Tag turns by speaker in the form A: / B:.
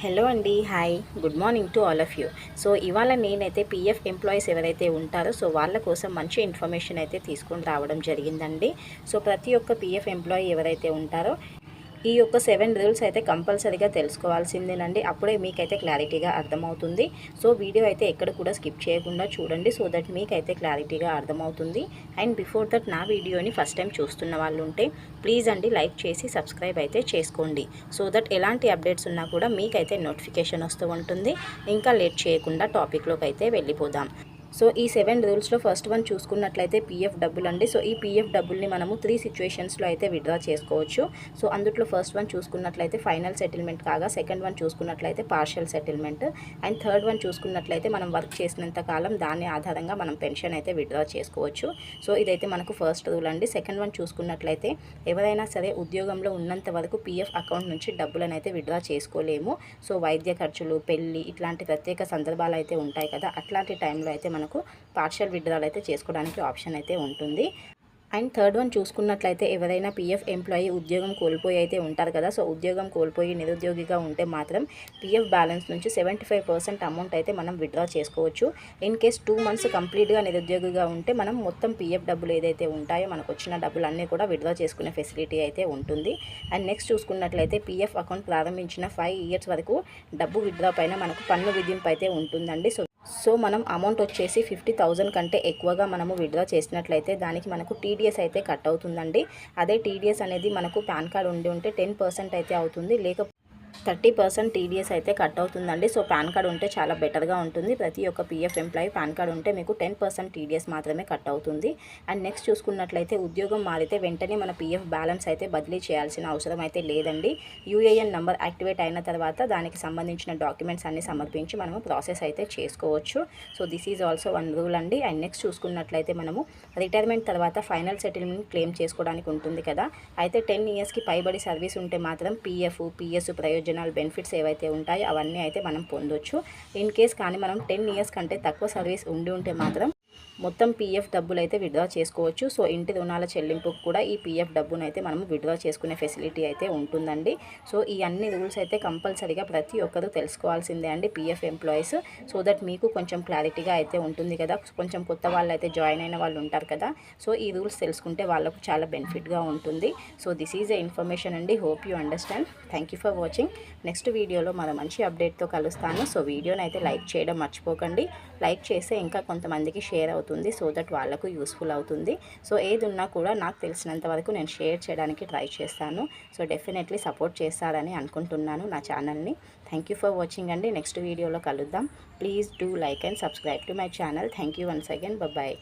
A: Hello అండి hi good morning to all of you so ఇవాళ నేనైతే పీఎఫ్ ఎంప్లాయీస్ ఎవరైతే ఉంటారో సో వాళ్ళ కోసం మంచి ఇన్ఫర్మేషన్ అయితే తీసుకొని రావడం జరిగిందండి. సో ప్రతి ఒక్క పీఎఫ్ ఎంప్లాయీ ఎవరైతే ఉంటారో ఈ యొక్క సెవెన్ రూల్స్ అయితే కంపల్సరీగా తెలుసుకోవాల్సిందేనండి. అప్పుడే మీకైతే క్లారిటీగా అర్థమవుతుంది. సో వీడియో అయితే ఎక్కడ కూడా స్కిప్ చేయకుండా చూడండి. సో దట్ మీకైతే క్లారిటీగా అర్థమవుతుంది. అండ్ బిఫోర్ దట్ నా వీడియోని ఫస్ట్ టైం చూస్తున్న వాళ్ళు ఉంటే ప్లీజ్ అండి లైక్ చేసి సబ్స్క్రైబ్ అయితే చేసుకోండి. సో దట్ ఎలాంటి అప్డేట్స్ ఉన్నా కూడా మీకైతే నోటిఫికేషన్ వస్తూ ఉంటుంది. ఇంకా లేట్ చేయకుండా టాపిక్లోకి అయితే వెళ్ళిపోదాం. సో ఈ సెవెన్ రూల్స్లో ఫస్ట్ వన్ చూసుకున్నట్లయితే పీఎఫ్ డబ్బులు అండి. సో ఈ పీఎఫ్ డబ్బుల్ని మనము త్రీ సిచ్యువేషన్స్లో అయితే విత్డ్రా చేసుకోవచ్చు. సో అందుట్లో ఫస్ట్ వన్ చూసుకున్నట్లయితే ఫైనల్ సెటిల్మెంట్ కాగా సెకండ్ వన్ చూసుకున్నట్లయితే partial settlement and third one చూసుకున్నట్లయితే మనం వర్క్ చేసినంత కాలం దాని ఆధారంగా మనం పెన్షన్ అయితే విత్డ్రా చేసుకోవచ్చు. సో ఇదైతే మనకు ఫస్ట్ రూల్ అండి. సెకండ్ వన్ చూసుకున్నట్లయితే ఎవరైనా సరే ఉద్యోగంలో ఉన్నంత వరకు పీఎఫ్ అకౌంట్ నుంచి డబ్బులను అయితే విత్డ్రా చేసుకోలేము. సో వైద్య ఖర్చులు పెళ్ళి ఇట్లాంటి ప్రత్యేక సందర్భాలు అయితే ఉంటాయి కదా. అట్లాంటి టైంలో అయితే మనకు పార్షియల్ విత్డ్రాల్ అయితే చేసుకోవడానికి ఆప్షన్ అయితే ఉంటుంది. అండ్ థర్డ్ వన్ చూసుకున్నట్లయితే ఎవరైనా పీఎఫ్ ఎంప్లాయీ ఉద్యోగం కోల్పోయి అయితే ఉంటారు కదా. సో ఉద్యోగం కోల్పోయి నిరుద్యోగిగా ఉంటే మాత్రం పీఎఫ్ బ్యాలెన్స్ నుంచి సెవెంటీ ఫైవ్ పర్సెంట్ అమౌంట్ అయితే మనం విత్డ్రా చేసుకోవచ్చు. ఇన్ కేస్ టూ మంత్స్ కంప్లీట్గా నిరుద్యోగిగా ఉంటే మనం మొత్తం పీఎఫ్ డబ్బులు ఏదైతే ఉంటాయో మనకు వచ్చిన డబ్బులు అన్నీ కూడా విత్డ్రా చేసుకునే ఫెసిలిటీ అయితే ఉంటుంది. అండ్ నెక్స్ట్ చూసుకున్నట్లయితే పీఎఫ్ అకౌంట్ ప్రారంభించిన ఫైవ్ ఇయర్స్ వరకు డబ్బు విత్డ్రా పైన మనకు పన్ను విధింపు అయితే ఉంటుందండి. సో సో మనం అమౌంట్ వచ్చేసి ఫిఫ్టీ థౌజండ్ కంటే ఎక్కువగా మనము విడ్రా చేసినట్లయితే దానికి మనకు టీడీఎస్ అయితే కట్ అవుతుందండి. అదే టీడీఎస్ అనేది మనకు పాన్ కార్డ్ ఉండి ఉంటే టెన్ పర్సెంట్ అయితే అవుతుంది. లేక థర్టీ పర్సెంట్ టీడీఎస్ అయితే కట్ అవుతుందండి. సో పాన్ కార్డ్ ఉంటే చాలా బెటర్గా ఉంటుంది. ప్రతి ఒక్క పీఎఫ్ ఎంప్లాయీ పాన్ కార్డ్ ఉంటే మీకు టెన్ పర్సెంట్ టీడీఎస్ మాత్రమే కట్ అవుతుంది. అండ్ నెక్స్ట్ చూసుకున్నట్లయితే ఉద్యోగం మారితే వెంటనే మన పీఎఫ్ బ్యాలెన్స్ అయితే బదిలీ చేయాల్సిన అవసరం అయితే లేదండి. యూఏఎన్ నెంబర్ యాక్టివేట్ అయిన తర్వాత దానికి సంబంధించిన డాక్యుమెంట్స్ అన్ని సమర్పించి మనము ప్రాసెస్ అయితే చేసుకోవచ్చు. So this is also one rule అండి. అండ్ నెక్స్ట్ చూసుకున్నట్లయితే మనము రిటైర్మెంట్ తర్వాత ఫైనల్ సెటిల్మెంట్ క్లెయిమ్ చేసుకోవడానికి ఉంటుంది కదా. అయితే టెన్ ఇయర్స్కి పైబడి సర్వీస్ ఉంటే మాత్రం పీఎఫ్ పిఎస్ ప్రయోజనం ఒరిజినల్ బెనిఫిట్స్ ఏవైతే ఉంటాయో అవన్నీ అయితే మనం పొందొచ్చు. ఇన్ కేస్ కానీ మనం టెన్ ఇయర్స్ కంటే తక్కువ సర్వీస్ ఉండి ఉంటే మాత్రం మొత్తం పీఎఫ్ డబ్బులు అయితే విత్డ్రా చేసుకోవచ్చు. సో ఇంటి రుణాల చెల్లింపుకు కూడా ఈ పీఎఫ్ డబ్బును అయితే మనం విత్డ్రా చేసుకునే ఫెసిలిటీ అయితే ఉంటుందండి. సో ఈ అన్ని రూల్స్ అయితే కంపల్సరీగా ప్రతి ఒక్కరూ తెలుసుకోవాల్సిందే అండి పీఎఫ్ ఎంప్లాయీస్. సో దట్ మీకు కొంచెం క్లారిటీగా అయితే ఉంటుంది కదా. కొంచెం కొత్త వాళ్ళు అయితే జాయిన్ అయిన వాళ్ళు ఉంటారు కదా. సో ఈ రూల్స్ తెలుసుకుంటే వాళ్ళకు చాలా బెనిఫిట్గా ఉంటుంది. So this is a information అండి. Hope you understand. Thank you for watching. Next వీడియోలో మన మంచి అప్డేట్తో కలుస్తాను. సో వీడియోని అయితే లైక్ చేయడం మర్చిపోకండి. లైక్ చేస్తే ఇంకా కొంతమందికి షేర్ అవుతుంది సో దట్ వాళ్ళకు యూస్ఫుల్ అవుతుంది. సో ఏది ఉన్నా కూడా నాకు తెలిసినంత వరకు నేను షేర్ చేయడానికి ట్రై చేస్తాను. సో డెఫినెట్లీ సపోర్ట్ చేస్తారని అనుకుంటున్నాను నా ఛానల్ని థ్యాంక్ యూ ఫర్ వాచింగ్ అండి. నెక్స్ట్ వీడియోలో కలుద్దాం. Please do like and subscribe to my channel thank you once again bye